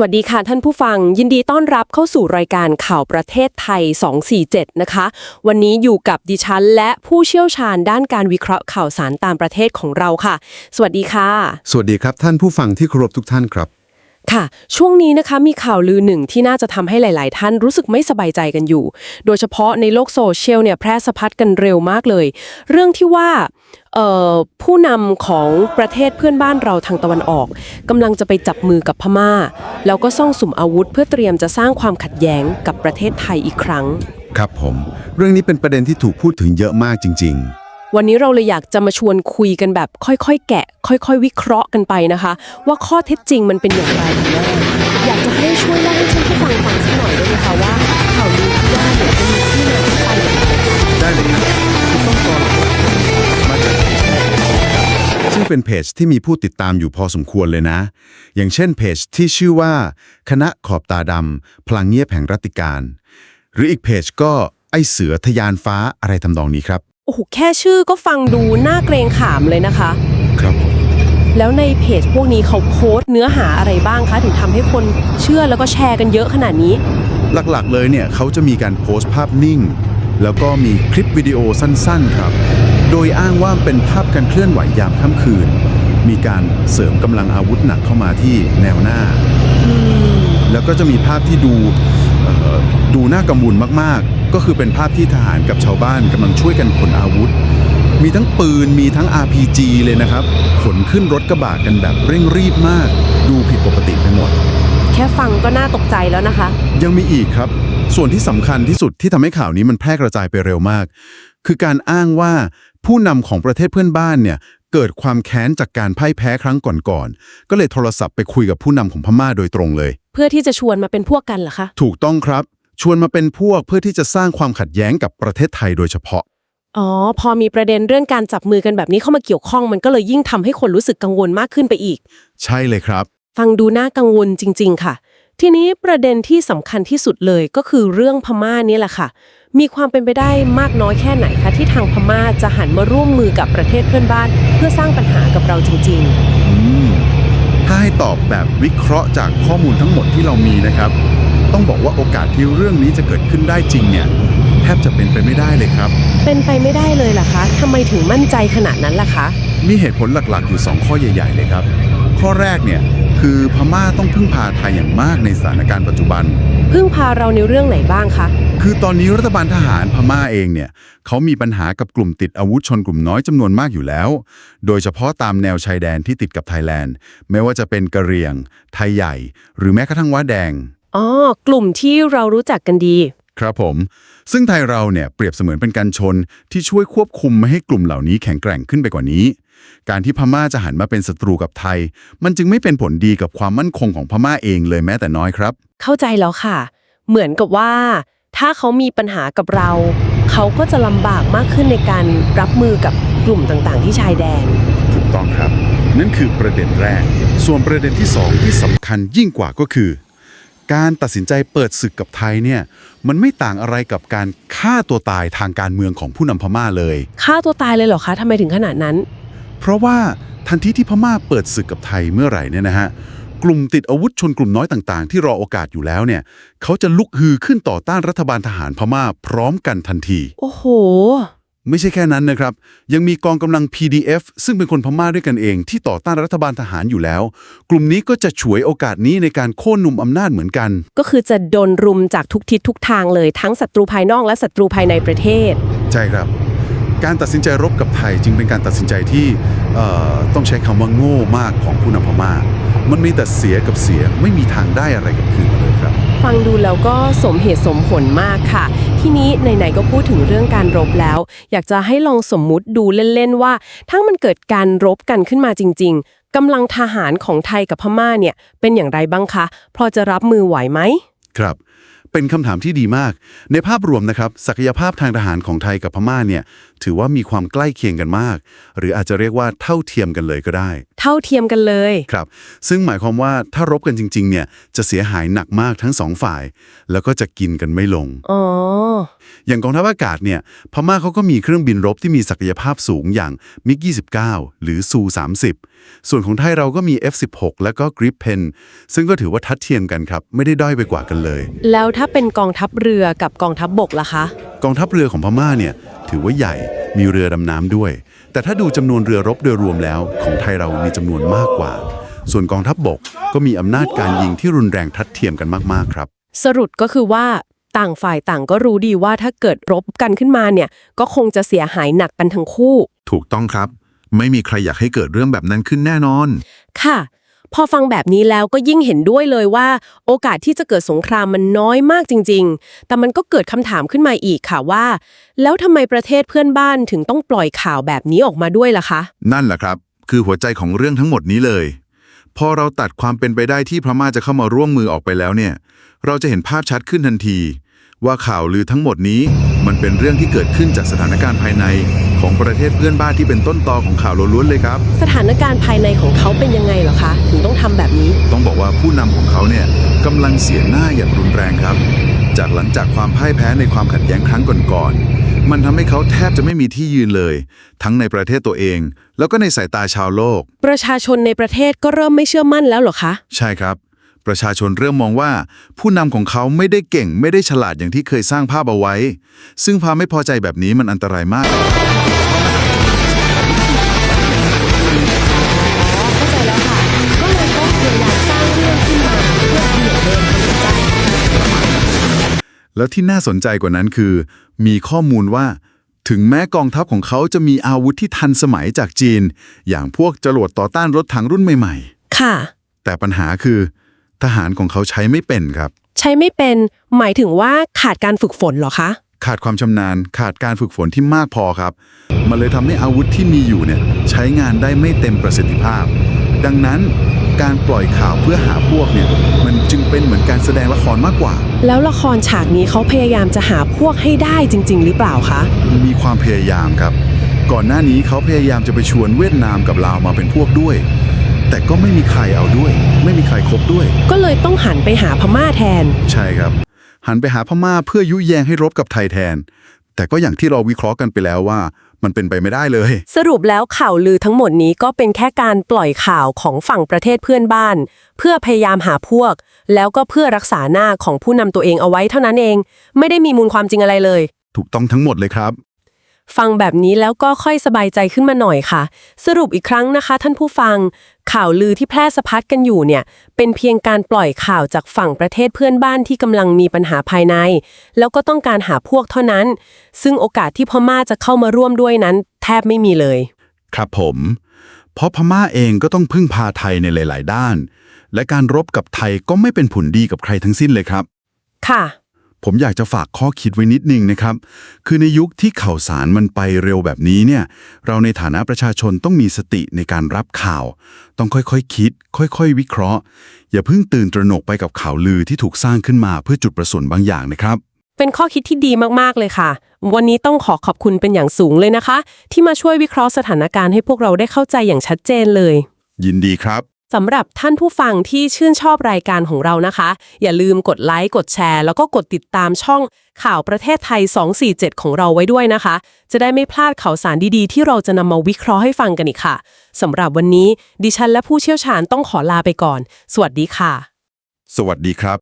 สวัสดีค่ะท่านผู้ฟัง ยินดีต้อนรับเข้าสู่รายการข่าวประเทศไทย 247 นะคะ วันนี้อยู่กับดิฉัน และผู้เชี่ยวชาญด้านการวิเคราะห์ข่าวสารตามประเทศของเราค่ะ สวัสดีค่ะ สวัสดีครับท่านผู้ฟังที่เคารพทุกท่านครับ ค่ะ ช่วงนี้นะคะมีข่าวลือหนึ่งที่น่าจะทำให้หลาย ๆ ท่านรู้สึกไม่สบายใจกันอยู่ โดยเฉพาะในโลกโซเชียลเนี่ยแพร่สะพัดกันเร็วมากเลย เรื่องที่ว่าผู้นำของประเทศเพื่อนบ้านเราทางตะวันออกกำลังจะไปจับมือกับพม่า แล้วก็ซ่องสุมอาวุธ เพื่อเตรียมจะสร้างความขัดแย้งกับประเทศไทยอีกครั้ง ครับผม เรื่องนี้เป็นประเด็นที่ถูกพูดถึงเยอะมากจริง ๆ วันนี้เราเลยอยากจะมาชวนคุยกันแบบค่อยๆ แกะ ค่อยๆ วิเคราะห์กันไปนะคะ ว่าข้อเท็จจริงมันเป็นอย่างไรกันแน่อยากจะให้ช่วยเล่าให้ท่านผู้ฟังฟังสักหน่อยได้ไหมคะว่าข่าวลือที่ว่าเนี่ยมันมีที่มาที่ไปอย่างไรได้เลยครับคือต้นตอหลักๆมาจากซึ่งเป็นเพจที่มีผู้ติดตามอยู่พอสมควรเลยนะ อย่างเช่นเพจที่ชื่อว่า คณะขอบตาดำพลังเงียบแห่งรัติการ หรืออีกเพจก็ไอเสือทะยานฟ้าอะไรทำนองนี้ครับ โอ้โหแค่ชื่อก็ฟังดูน่าเกรงขามเลยนะคะ ครับผมแล้วในเพจพวกนี้เขาโพสต์เนื้อหาอะไรบ้างคะ ถึงทำให้คนเชื่อแล้วก็แชร์กันเยอะขนาดนี้ หลักๆเลยเนี่ยเขาจะมีการโพสต์ภาพนิ่ง แล้วก็มีคลิปวิดีโอสั้นๆครับ โดยอ้างว่าเป็นภาพการเคลื่อนไหวยามค่ำคืน มีการเสริมกำลังอาวุธหนักเข้ามาที่แนวหน้า แล้วก็จะมีภาพที่ดูเอ่อ ดูน่ากังวลมากๆ ก็คือเป็นภาพที่ทหารกับชาวบ้านกำลังช่วยกันขนอาวุธ มีทั้งปืนมีทั้ง RPG เลยนะครับ ขนขึ้นรถกระบะกันแบบเร่งรีบมาก ดูผิดปกติไปหมด แค่ฟังก็น่าตกใจแล้วนะคะ ยังมีอีกครับ ส่วนที่สำคัญที่สุดที่ทำให้ข่าวนี้มันแพร่กระจายไปเร็วมาก คือการอ้างว่าผู้นำของประเทศเพื่อนบ้านเนี่ย เกิดความแค้นจากการพ่ายแพ้ครั้งก่อนๆ ก็เลยโทรศัพท์ไปคุยกับผู้นำของพม่าโดยตรงเลย เพื่อที่จะชวนมาเป็นพวกกันเหรอคะ ถูกต้องครับ ชวนมาเป็นพวกเพื่อที่จะสร้างความขัดแย้งกับประเทศไทยโดยเฉพาะ อ๋อ พอมีประเด็นเรื่องการจับมือกันแบบนี้เข้ามาเกี่ยวข้อง มันก็เลยยิ่งทำให้คนรู้สึกกังวลมากขึ้นไปอีก ใช่เลยครับ ฟังดูน่ากังวลจริง ๆ ค่ะ ทีนี้ประเด็นที่สำคัญที่สุดเลยก็คือเรื่องพม่านี่แหละค่ะ มีความเป็นไปได้มากน้อยแค่ไหนคะที่ทางพม่าจะหันมาร่วมมือกับประเทศเพื่อนบ้าน เพื่อสร้างปัญหากับเราจริง อืมถ้าให้ตอบแบบวิเคราะห์จากข้อมูลทั้งหมดที่เรามีนะครับ ต้องบอกว่าโอกาสที่เรื่องนี้จะเกิดขึ้นได้จริงเนี่ยแทบจะเป็นไปไม่ได้เลยครับ ๆ เป็นไปไม่ได้เลยล่ะคะทำไมถึงมั่นใจขนาดนั้นล่ะคะ มีเหตุผลหลักๆ อยู่ 2 ข้อใหญ่ ๆ เลยครับ ข้อแรกเนี่ย คือพม่าต้องพึ่งพาไทยอย่างมากในสถานการณ์ปัจจุบัน พึ่งพาเราในเรื่องไหนบ้างคะ คือตอนนี้รัฐบาลทหารพม่าเองเนี่ยเขามีปัญหากับกลุ่มติดอาวุธชนกลุ่มน้อยจำนวนมากอยู่แล้ว โดยเฉพาะตามแนวชายแดนที่ติดกับไทยแลนด์ ไม่ว่าจะเป็นกะเหรี่ยง ไทยใหญ่ หรือแม้กระทั่งว้าแดง อ๋อ กลุ่มที่เรารู้จักกันดี ครับผม ซึ่งไทยเราเนี่ยเปรียบเสมือนเป็นการชนที่ช่วยควบคุมไม่ให้กลุ่มเหล่านี้แข็งแกร่งขึ้นไปกว่านี้ การที่พม่าจะหันมาเป็นศัตรูกับไทย มันจึงไม่เป็นผลดีกับความมั่นคงของพม่าเองเลยแม้แต่น้อยครับ เข้าใจแล้วค่ะ เหมือนกับว่า ถ้าเขามีปัญหากับเรา เขาก็จะลำบากมากขึ้นในการรับมือกับกลุ่มต่างๆ ที่ชายแดน ถูกต้องครับ นั่นคือประเด็นแรก ส่วนประเด็นที่สองที่สำคัญยิ่งกว่าก็คือ การตัดสินใจเปิดศึกกับไทยเนี่ยมันไม่ต่างอะไรกับการฆ่าตัวตายทางการเมืองของผู้นำพม่าเลย ฆ่าตัวตายเลยเหรอคะทำไมถึงขนาดนั้น เพราะว่าทันทีที่พม่าเปิดศึกกับไทยเมื่อไหร่เนี่ยนะฮะกลุ่มติดอาวุธชนกลุ่มน้อยต่างๆ ที่รอโอกาสอยู่แล้วเนี่ยเขาจะลุกฮือขึ้นต่อต้านรัฐบาลทหารพม่าพร้อมกันทันที โอ้โห ไม่ใช่แค่นั้นนะครับ ยังมีกองกำลัง PDF ซึ่งเป็นคนพม่าด้วยกันเอง ที่ต่อต้านรัฐบาลทหารอยู่แล้ว กลุ่มนี้ก็จะฉวยโอกาสนี้ในการโค่นหนุ่มอำนาจเหมือนกัน ก็คือจะโดนรุมจากทุกทิศทุกทางเลยทั้งศัตรูภายนอกและศัตรูภายในประเทศ ใช่ครับ การตัดสินใจรบกับไทยจึงเป็นการตัดสินใจที่เอ่อต้องใช้คำว่าโง่มากของผู้นำพม่า มันมีแต่เสียกับเสียไม่มีทางได้อะไรกลับคืนมาเลยครับ ฟังดูแล้วก็สมเหตุสมผลมากค่ะ ทีนี้ไหนๆก็พูดถึงเรื่องการรบแล้ว อยากจะให้ลองสมมุติดูเล่นๆว่าทั้งมันเกิดการรบกันขึ้นมาจริง ๆกำลังทหารของไทยกับพม่าเนี่ยเป็นอย่างไรบ้างคะพอจะรับมือไหวไหมครับเป็นคำถามที่ดีมาก ในภาพรวมนะครับ ศักยภาพทางทหารของไทยกับพม่าเนี่ย ถือว่ามีความใกล้เคียงกันมาก หรืออาจจะเรียกว่าเท่าเทียมกันเลยก็ได้เท่าเทียมกันเลย ครับ ซึ่งหมายความว่าถ้ารบกันจริงๆ เนี่ย จะเสียหายหนักมากทั้งสองฝ่าย แล้วก็จะกินกันไม่ลง อ๋อ อย่างกองทัพอากาศเนี่ย พม่าเขาก็มีเครื่องบินรบที่มีศักยภาพสูงอย่างมิก 29 หรือซู 30 ส่วนของไทยเราก็มี F16 แล้วก็ Gripen ซึ่งก็ถือว่าทัดเทียมกันครับ ไม่ได้ด้อยไปกว่ากันเลย แล้วถ้าเป็นกองทัพเรือกับกองทัพบบกล่ะคะ กองทัพเรือของพม่าเนี่ยถือว่าใหญ่มีเรือดำน้ำด้วย แต่ถ้าดูจำนวนเรือรบโดยรวมแล้ว ของไทยเรามีจำนวนมากกว่า ส่วนกองทัพบบกก็มีอำนาจการยิงที่รุนแรงทัดเทียมกันมากๆครับ สรุปก็คือว่าต่างฝ่ายต่างก็รู้ดีว่าถ้าเกิดรบกันขึ้นมาเนี่ย ก็คงจะเสียหายหนักกันทั้งคู่ ถูกต้องครับ ไม่มีใครอยากให้เกิดเรื่องแบบนั้นขึ้นแน่นอน ค่ะ พอฟังแบบนี้แล้วก็ยิ่งเห็นด้วยเลยว่า โอกาสที่จะเกิดสงครามมันน้อยมากจริง ๆ แต่มันก็เกิดคำถามขึ้นมาอีกค่ะว่า แล้วทำไมประเทศเพื่อนบ้านถึงต้องปล่อยข่าวแบบนี้ออกมาด้วยล่ะคะ นั่นแหละครับ คือหัวใจของเรื่องทั้งหมดนี้เลย พอเราตัดความเป็นไปได้ที่พม่าจะเข้ามาร่วมมือออกไปแล้วเนี่ย เราจะเห็นภาพชัดขึ้นทันที ว่าข่าวลือทั้งหมดนี้มันเป็นเรื่องที่เกิดขึ้นจากสถานการณ์ภายใน ของประเทศเพื่อนบ้านที่เป็นต้นตอของข่าวล้วนๆเลยครับ สถานการณ์ภายในของเขาเป็นยังไงเหรอคะ ถึงต้องทำแบบนี้ ต้องบอกว่าผู้นำของเขาเนี่ยกำลังเสียหน้าอย่างรุนแรงครับ จากหลังจากความพ่ายแพ้ในความขัดแย้งครั้งก่อนๆมันทำให้เขาแทบจะไม่มีที่ยืนเลย ทั้งในประเทศตัวเอง แล้วก็ในสายตาชาวโลก ประชาชนในประเทศก็เริ่มไม่เชื่อมั่นแล้วเหรอคะ ใช่ครับ ประชาชนเริ่มมองว่า ผู้นำของเขาไม่ได้เก่ง ไม่ได้ฉลาดอย่างที่เคยสร้างภาพเอาไว้ ซึ่งความไม่พอใจแบบนี้มันอันตรายมาก เข้าใจแล้วค่ะ ก็เลยต้องพยายามสร้างเรื่องขึ้นมาเพื่อเบี่ยงเบนความสนใจ แล้วที่น่าสนใจกว่านั้นคือ มีข้อมูลว่า ถึงแม้กองทัพของเขาจะมีอาวุธที่ทันสมัยจากจีน อย่างพวกจรวดต่อต้านรถถังรุ่นใหม่ ค่ะ ๆ แต่ปัญหาคือ ทหารของเขาใช้ไม่เป็นครับ ใช้ไม่เป็น หมายถึงว่าขาดการฝึกฝนเหรอคะ ขาดความชำนาญ ขาดการฝึกฝนที่มากพอครับ มันเลยทำให้อาวุธที่มีอยู่เนี่ยใช้งานได้ไม่เต็มประสิทธิภาพ ดังนั้นการปล่อยข่าวเพื่อหาพวกเนี่ยมันจึงเป็นเหมือนการแสดงละครมากกว่า แล้วละครฉากนี้เขาพยายามจะหาพวกให้ได้จริง ๆ หรือเปล่าคะ มีความพยายามครับ ก่อนหน้านี้เขาพยายามจะไปชวนเวียดนามกับลาวมาเป็นพวกด้วย แต่ก็ไม่มีใครเอาด้วย ไม่มีใครคบด้วย ก็เลยต้องหันไปหาพม่าแทน ใช่ครับ หันไปหาพม่าเพื่อยุแยงให้รบกับไทยแทน แต่ก็อย่างที่เราวิเคราะห์กันไปแล้วว่า มันเป็นไปไม่ได้เลย สรุปแล้วข่าวลือทั้งหมดนี้ก็เป็นแค่การปล่อยข่าวของฝั่งประเทศเพื่อนบ้าน เพื่อพยายามหาพวก แล้วก็เพื่อรักษาหน้าของผู้นำตัวเองเอาไว้เท่านั้นเอง ไม่ได้มีมูลความจริงอะไรเลย ถูกต้องทั้งหมดเลยครับ ฟังแบบนี้แล้วก็ค่อยสบายใจขึ้นมาหน่อยค่ะ สรุปอีกครั้งนะคะ ท่านผู้ฟัง ข่าวลือที่แพร่สะพัดกันอยู่เนี่ย เป็นเพียงการปล่อยข่าวจากฝั่งประเทศเพื่อนบ้านที่กำลังมีปัญหาภายใน แล้วก็ต้องการหาพวกเท่านั้น ซึ่งโอกาสที่พม่าจะเข้ามาร่วมด้วยนั้น แทบไม่มีเลย ครับผม เพราะพม่าเองก็ต้องพึ่งพาไทยในหลาย ๆ ด้าน และการรบกับไทยก็ไม่เป็นผลดีกับใครทั้งสิ้นเลยครับ ค่ะ ผมอยากจะฝากข้อคิดไว้นิดนึงนะครับ คือในยุคที่ข่าวสารมันไปเร็วแบบนี้เนี่ย เราในฐานะประชาชนต้องมีสติในการรับข่าว ต้องค่อยๆคคิด ค่อยๆ วิเคราะห์ อย่าเพิ่งตื่นตระหนกไปกับข่าวลือที่ถูกสร้างขึ้นมาเพื่อจุดประสงค์บางอย่างนะครับ เป็นข้อคิดที่ดีมากๆเลยค่ะ วันนี้ต้องขอขอบคุณเป็นอย่างสูงเลยนะคะ ที่มาช่วยวิเคราะห์สถานการณ์ให้พวกเราได้เข้าใจอย่างชัดเจนเลย ยินดีครับ สำหรับท่านผู้ฟังที่ชื่นชอบรายการของเรานะคะ อย่าลืมกดไลค์กดแชร์ แล้วก็กดติดตามช่องข่าวประเทศไทย 247 ของเราไว้ด้วยนะคะ จะได้ไม่พลาดข่าวสารดีๆ ที่เราจะนำมาวิเคราะห์ให้ฟังกันอีกค่ะสำหรับวันนี้ดิฉันและผู้เชี่ยวชาญต้องขอลาไปก่อน สวัสดีค่ะ สวัสดีครับ